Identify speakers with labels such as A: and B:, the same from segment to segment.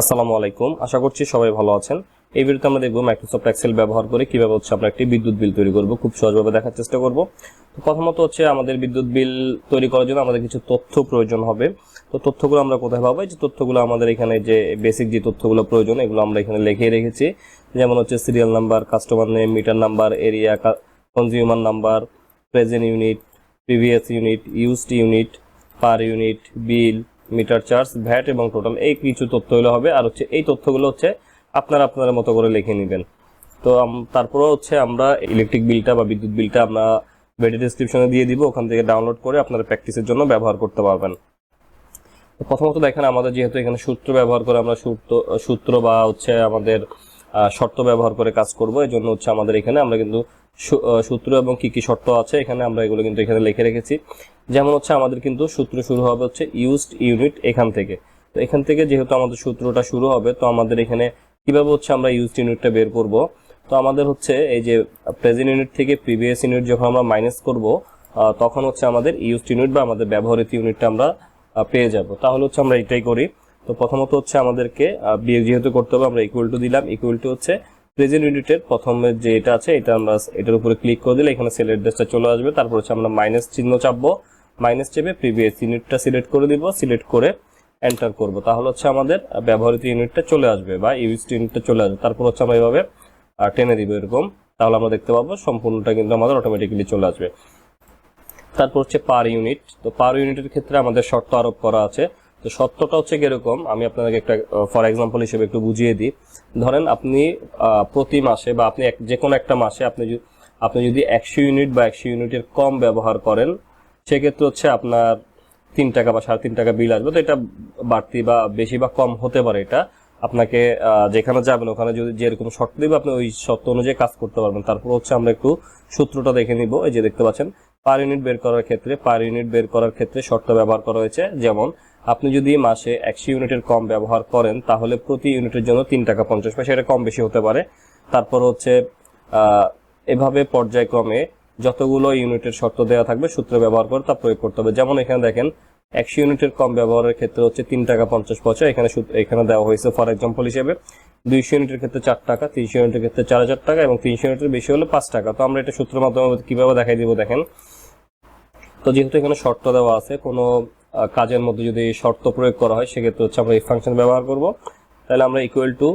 A: আসসালামু আলাইকুম। আশা করছি সবাই ভালো আছেন। এই ভিডিওতে আমরা দেখব মাইক্রোসফট এক্সেল ব্যবহার করে কীভাবে হচ্ছে আমরা একটি বিদ্যুৎ বিল তৈরি করব। খুব সহজভাবে দেখার চেষ্টা করব। তো প্রথমত হচ্ছে আমাদের বিদ্যুৎ বিল তৈরি করার জন্য আমাদের কিছু তথ্য প্রয়োজন হবে। তো তথ্যগুলো আমরা কোথায় পাবো? যে তথ্যগুলো আমাদের এখানে যে বেসিক যে তথ্যগুলো প্রয়োজন, এগুলো আমরা এখানে লিখে রেখেছি। যেমন হচ্ছে serial number customer name meter number area consumer number present unit previous unit used unit per unit bill meter charge VAT এবং টোটাল এই কিছু তথ্য হলে হবে। আর হচ্ছে এই তথ্যগুলো হচ্ছে আপনারা আপনাদের মতো করে লিখে নেবেন। তো তারপরে হচ্ছে আমরা ইলেকট্রিক বিলটা বা বিদ্যুৎ বিলটা আমরা ভিডিও ডিসক্রিপশনে দিয়ে দিব। ওখান থেকে ডাউনলোড করে আপনারা প্র্যাকটিসের জন্য ব্যবহার করতে পারবেন। প্রথমত দেখেন, আমাদের যেহেতু এখানে সূত্র ব্যবহার করে আমরা সূত্র সূত্র বা হচ্ছে আমাদের শর্ত ব্যবহার করে কাজ করব এই জন্য হচ্ছে আমাদের এখানে আমরা কিন্তু সূত্র এবং কি কি শর্ত আছে, এখানে আমরা এগুলো কিন্তু এখানে লিখে রেখেছি। যেমন হচ্ছে আমাদের কিন্তু সূত্র শুরু হবে হচ্ছে ইউজড ইউনিট এখান থেকে। তো এখান থেকে যেহেতু আমাদের সূত্রটা শুরু হবে, তো আমাদের এখানে কীভাবে হচ্ছে আমরা ইউজড ইউনিটটা বের করব? তো আমাদের হচ্ছে এই যে প্রেজেন্ট ইউনিট থেকে প্রিভিয়াস ইউনিট যখন আমরা মাইনাস করব তখন হচ্ছে আমাদের ইউজড ইউনিট বা আমাদের ব্যবহৃত ইউনিটটা আমরা পেয়ে যাব। তাহলে হচ্ছে আমরা এটাই করি। তো প্রথমত হচ্ছে আমাদেরকে বিয়োগ যেহেতু করতে হবে, আমরা ইকুয়াল টু দিলাম। ইকুয়াল টু হচ্ছে প্রেজেন্ট ইউনিটের প্রথমে যে এটা আছে এটা আমরা এটার উপরে ক্লিক করে দিলে এখানে সেল অ্যাড্রেসটা চলে আসবে। তারপর হচ্ছে আমরা মাইনাস চিহ্ন চাপবো। মাইনাস চেপে প্রিভিয়াস ইউনিটটা সিলেক্ট করে দিব সিলেক্ট করে এন্টার করব। তাহলে হচ্ছে আমাদের ব্যবহৃত ইউনিটটা চলে আসবে বা ইউজড ইউনিটটা চলে আসবে। তারপর হচ্ছে আমরা এইভাবে আহ, টেনে দিব এরকম। তাহলে আমরা দেখতে পাবো সম্পূর্ণটা কিন্তু আমাদের অটোমেটিক্যালি চলে আসবে। তারপর হচ্ছে পার ইউনিট তো পার ইউনিটের ক্ষেত্রে আমাদের শর্ত আরোপ করা আছে। তো শর্তটা হচ্ছে কীরকম, আমি আপনাকে একটা ফর এক্সাম্পল হিসেবে একটু বুঝিয়ে দিই। ধরেন আপনি প্রতি মাসে বা আপনি যে কোনো একটা মাসে আপনি আপনি যদি একশো ইউনিট বা একশো ইউনিটের কম ব্যবহার করেন, সেক্ষেত্রে হচ্ছে আপনার তিন টাকা বা সাড়ে তিন টাকা বিল আসবে। তো এটা বাড়তি বা বেশি বা কম হতে পারে এটা। আপনাকে যেখানে যাবেন, ওখানে যদি যেরকম শর্ত দিবে, আপনি ওই শর্ত অনুযায়ী কাজ করতে পারবেন। তারপর হচ্ছে আমরা একটু সূত্রটা দেখে নিব। এই যে দেখতে পাচ্ছেন পার ইউনিট বের করার ক্ষেত্রে পার ইউনিট বের করার ক্ষেত্রে শর্ত ব্যবহার করা হয়েছে। যেমন আপনি যদি মাসে একশো ইউনিটের কম ব্যবহার করেন, তাহলে প্রতি ইউনিটের জন্য তিন টাকা পঞ্চাশ পয়সা, এটা কম বেশি হতে পারে। তারপর হচ্ছে এভাবে পর্যায়ক্রমে যতগুলো ইউনিটের শর্ত দেওয়া থাকবে, সূত্র ব্যবহার করে তা প্রয়োগ করতে হবে। যেমন এখানে দেখেন, একশো ইউনিটের কম ব্যবহারের ক্ষেত্রে হচ্ছে তিন টাকা পঞ্চাশ পয়সা, এখানে এখানে দেওয়া হয়েছে ফর এক্সাম্পল হিসেবে। দুইশো ইউনিটের ক্ষেত্রে চার টাকা, তিনশো ইউনিটের ক্ষেত্রে চার হাজার টাকা এবং তিনশো ইউনিটের বেশি হলে পাঁচ টাকা। তো আমরা এটা সূত্রের মাধ্যমে কীভাবে দেখাই দিব দেখেন? তো যেহেতু এখানে শর্ত দেওয়া আছে, কোনো কাজের মধ্যে যদি শর্ত প্রয়োগ করা হয়, সেক্ষেত্রে হচ্ছে আমরা এই ফাংশন ব্যবহার করব। তাহলে আমরা ইকুয়াল টু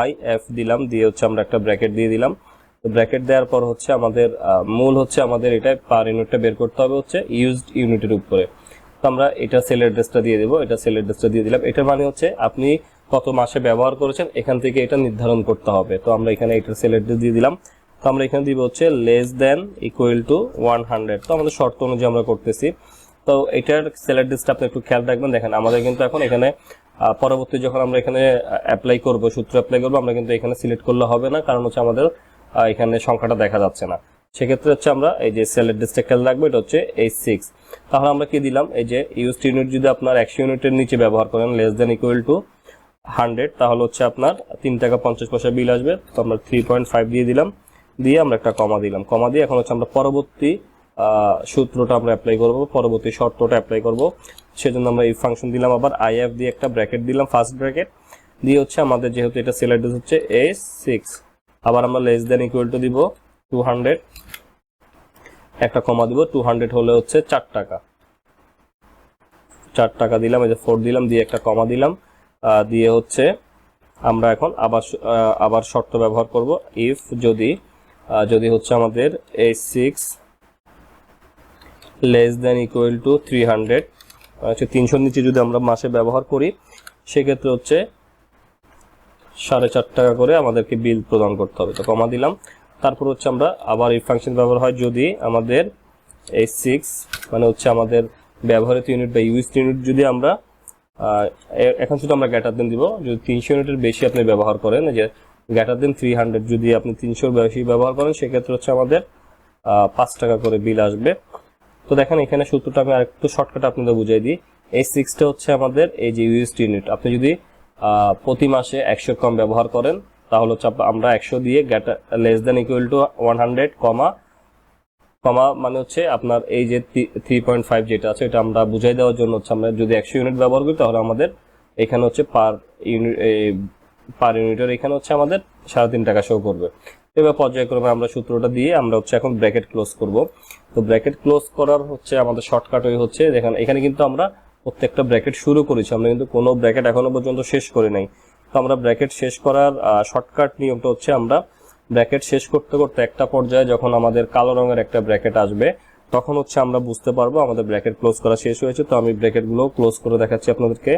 A: আই এফ দিলাম, দিয়ে হচ্ছে আমরা একটা ব্র্যাকেট দিয়ে দিলাম। তো ব্র্যাকেট দেওয়ার পর হচ্ছে আমাদের মূল হচ্ছে আমাদের এটা পার ইউনিটটা বের করতে হবে হচ্ছে ইউজড ইউনিটের উপরে। তো আমরা এটা সেল অ্যাড্রেসটা দিয়ে দেবো, এটা সেল অ্যাড্রেসটা দিয়ে দিলাম। এটার মানে হচ্ছে আপনি কত মাসে ব্যবহার করেছেন, এখান থেকে এটা নির্ধারণ করতে হবে। তো আমরা এখানে এটার সেল অ্যাড্রেস দিয়ে দিলাম। তো আমরা এখানে দিব হচ্ছে less than equal to one hundred তো আমাদের শর্ত অনুযায়ী আমরা করতেছি। তো এটার সেল অ্যাড্রেসটা আপনি একটু খেয়াল রাখবেন। দেখেন, আমাদের কিন্তু এখন এখানে পরবর্তী যখন আমরা এখানে অ্যাপ্লাই করব, সূত্র অ্যাপ্লাই করব, আমরা কিন্তু এখানে সিলেক্ট করলে হবে না, কারণ হচ্ছে আমাদের এখানে সংখ্যাটা দেখা যাচ্ছে না। সেক্ষেত্রে হচ্ছে আমরা এই যে সেল অ্যাড্রেসটা খেয়াল রাখব, এটা হচ্ছে এইচ সিক্স তাহলে আমরা কি দিলাম? এই যে ইউজড ইউনিট যদি আপনার একশো ইউনিটের নিচে ব্যবহার করেন less than equal to hundred তাহলে হচ্ছে আপনার তিন টাকা পঞ্চাশ পয়সা বিল আসবে। তো আমরা থ্রি পয়েন্ট ফাইভ দিয়ে দিলাম, দিয়ে আমরা একটা কমা দিলাম। কমা দিয়ে এখন হচ্ছে আমরা পরবর্তী সূত্রটা আমরা অ্যাপ্লাই করব, পরবর্তী শর্তটা অ্যাপ্লাই করব। সেজন্য আমরা এই ফাংশন দিলাম আবার আইএফ দিয়ে একটা ব্র্যাকেট দিলাম ফার্স্ট ব্র্যাকেট দিয়ে হচ্ছে আমাদের যেহেতু এটা সেল অ্যাড্রেস হচ্ছে এস সিক্স আবার আমরা লেস দেন ইকুয়াল টু দিব টু হান্ড্রেড একটা কমা দিব টু হান্ড্রেড হলে হচ্ছে চার টাকা। চার টাকা দিলাম, এই যে ফোর দিলাম, দিয়ে একটা কমা দিলাম। দিয়ে হচ্ছে আমরা এখন আবার আবার শর্ত ব্যবহার করব। ইফ যদি যদি হচ্ছে আমাদের এই six less than equal to three hundred হচ্ছে তিনশোর নিচে যদি আমরা মাসে ব্যবহার করি, সেক্ষেত্রে হচ্ছে সাড়ে চার টাকা করে আমাদেরকে বিল প্রদান করতে হবে। তো কমা দিলাম। তারপর হচ্ছে আমরা আবার এই ফাংশন ব্যবহার হয় যদি আমাদের এই সিক্স মানে হচ্ছে আমাদের ব্যবহৃত ইউনিট বা ইউএস ইউনিট যদি আমরা এখন শুধু আমরা গ্যাটার দেন দিব। যদি তিনশো ইউনিটের বেশি আপনি ব্যবহার করেন যে গ্যাটার দেন থ্রি হান্ড্রেড যদি আপনি তিনশোর বেশি ব্যবহার করেন, সেক্ষেত্রে হচ্ছে আমাদের পাঁচ টাকা করে বিল আসবে। তো দেখেন, এখানে সূত্রটা আমি আরেকটু শর্টকাট আপনাদের বুঝিয়ে দিই। এই সিক্সটা হচ্ছে আমাদের এই যে ইউএসটি ইউনিট আপনি যদি প্রতি মাসে একশো কম ব্যবহার করেন, তাহলে হচ্ছে আমরা একশো দিয়ে গ্যাটা less than equal to one hundred comma comma মানে হচ্ছে আপনার এই যে থ্রি পয়েন্ট ফাইভ যেটা আছে, এটা আমরা বুঝাই দেওয়ার জন্য হচ্ছে আমরা যদি একশো ইউনিট ব্যবহার করি, তাহলে আমাদের এখানে হচ্ছে পার ইউনিট পার ইউনিটের এখানে হচ্ছে আমাদের সাড়ে তিন টাকা শো করবে। এবার পর্যায়ক্রমে আমরা সূত্রটা দিয়ে আমরা হচ্ছে এখন ব্র্যাকেট ক্লোজ করব। তো ব্র্যাকেট ক্লোজ করার হচ্ছে আমাদের শর্টকাট ওই হচ্ছে, দেখেন এখানে কিন্তু আমরা প্রত্যেকটা ব্র্যাকেট শুরু করেছি, আমরা কিন্তু কোনো ব্র্যাকেট এখনও পর্যন্ত শেষ করি নাই। তো আমরা ব্র্যাকেট শেষ করার শর্টকাট নিয়মটা হচ্ছে আমরা ব্র্যাকেট শেষ করতে করতে একটা পর্যায়ে যখন আমাদের কালো রঙের একটা ব্র্যাকেট আসবে, তখন হচ্ছে আমরা বুঝতে পারব আমাদের ব্র্যাকেট ক্লোজ করা শেষ হয়েছে। তো আমি ব্র্যাকেটগুলো ক্লোজ করে দেখাচ্ছি আপনাদেরকে।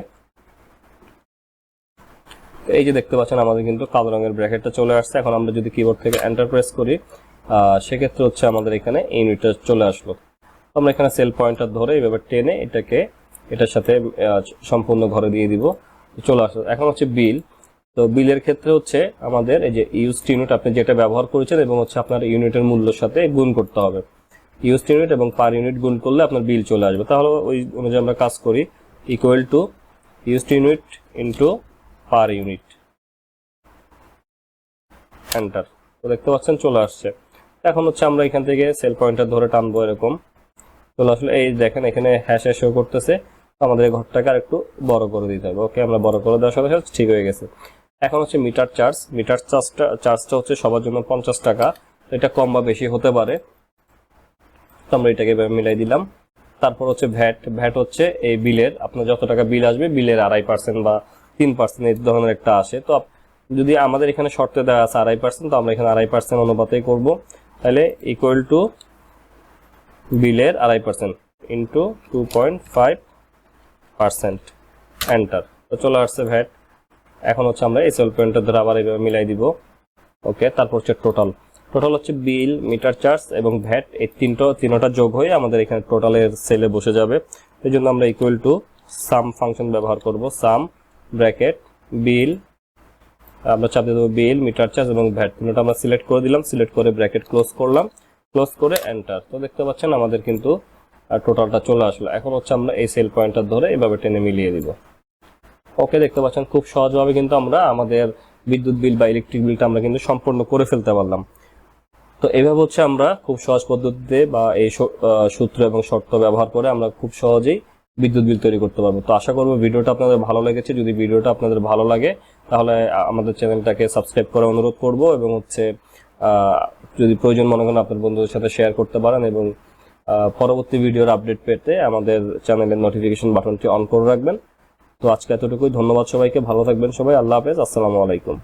A: এই যে দেখতে পাচ্ছেন আমাদের কিন্তু কালো রঙের ব্র্যাকেটটা চলে আসছে। এখন আমরা যদি কিবোর্ড থেকে এন্টার প্রেস করি সেক্ষেত্রে হচ্ছে আমাদের এখানে ইউনিটটা চলে আসলো। আমরা এখানে সেল পয়েন্টটা ধরে এইভাবে টেনে এটাকে, এটার সাথে সম্পূর্ণ ঘরে দিয়ে দিব। চলে আসলো। এখন হচ্ছে বিল তো বিলের ক্ষেত্রে হচ্ছে আমাদের এই যে ইউজ ইউনিট আপনি যেটা ব্যবহার করেছেন এবং হচ্ছে আপনার ইউনিটের মূল্যের সাথে গুণ করতে হবে। ইউজ ইউনিট এবং পার ইউনিট গুণ করলে আপনার বিল চলে আসবে। তাহলে ওই অনুযায়ী আমরা কাজ করি equal to use unit into per unit enter তো দেখতে পাচ্ছেন চলে আসছে। এখন হচ্ছে আমরা এখান থেকে সেল পয়েন্টার ধরে টানবো এরকম। চলে আসলে এই দেখেন এখানে হ্যাশ শো করতেছে। আমাদের এই ঘরটাকে আর একটু বড় করে দিতে হবে। ওকে আমরা বড় করে দেওয়ার সাথে সাথে ঠিক হয়ে গেছে। এখন হচ্ছে মিটার চার্জ মিটার চার্জটা চার্জটা হচ্ছে সবার জন্য পঞ্চাশ টাকা। এটা কম বা বেশি হতে পারে। তো আমরা এটাকে মিলাই দিলাম। তারপর হচ্ছে ভ্যাট ভ্যাট হচ্ছে এই বিলের আপনার যত টাকা বিল আসবে বিলের আড়াই পার্সেন্ট বা তিন পার্সেন্ট এই ধরনের একটা আসে। তো যদি আমাদের এখানে শর্তে দেওয়া আছে আড়াই পার্সেন্ট তো আমরা এখানে আড়াই পার্সেন্ট অনুপাতেই করব। তাহলে ইকুয়াল টু বিলের আড়াই percent into two point five percent enter তো চলে আসছে ভ্যাট। এখন হচ্ছে আমরা এই সেল পয়েন্টের ধরে আবার এইভাবে মিলাই দিব। ওকে, তারপর হচ্ছে টোটাল টোটাল হচ্ছে বিল, মিটার চার্জ এবং ভ্যাট। এই তিনটা তিনটা যোগ হয়ে আমাদের এখানে টোটালের সেলে বসে যাবে। এই জন্য আমরা ইকুয়াল টু সাম ফাংশন ব্যবহার করব সাম ব্র্যাকেট, বিল, আমরা চাপ দিয়ে দেবো বিল, মিটার চার্জ এবং ভ্যাট। তিনটা আমরা সিলেক্ট করে দিলাম, সিলেক্ট করে ব্র্যাকেট ক্লোজ করলাম, ক্লোজ করে এন্টার। তো দেখতে পাচ্ছেন আমাদের কিন্তু টোটালটা চলে আসলো। এখন হচ্ছে আমরা এই সেল পয়েন্টটা ধরে এভাবে টেনে মিলিয়ে দিব। ওকে, দেখতে পাচ্ছেন খুব সহজভাবে কিন্তু আমরা আমাদের বিদ্যুৎ বিল বা ইলেকট্রিক বিলটা আমরা কিন্তু সম্পূর্ণ করে ফেলতে পারলাম। তো এভাবে হচ্ছে আমরা খুব সহজ পদ্ধতিতে বা এই সূত্র এবং শর্ত ব্যবহার করে আমরা খুব সহজেই বিদ্যুৎ বিল তৈরি করতে পারব। তো আশা করব ভিডিওটা আপনাদের ভালো লেগেছে। যদি ভিডিওটা আপনাদের ভালো লাগে, তাহলে আমাদের চ্যানেলটাকে সাবস্ক্রাইব করে অনুরোধ করব এবং হচ্ছে যদি প্রয়োজন মনে করেন আপনার বন্ধুদের সাথে শেয়ার করতে পারেন এবং পরবর্তী ভিডিওর আপডেট পেতে আমাদের চ্যানেলের নোটিফিকেশন বাটনটি অন করে রাখবেন। তো আজকে এতটুকুই। ধন্যবাদ সবাইকে। ভালো থাকবেন সবাই। আল্লাহ হাফেজ। আসসালামু আলাইকুম।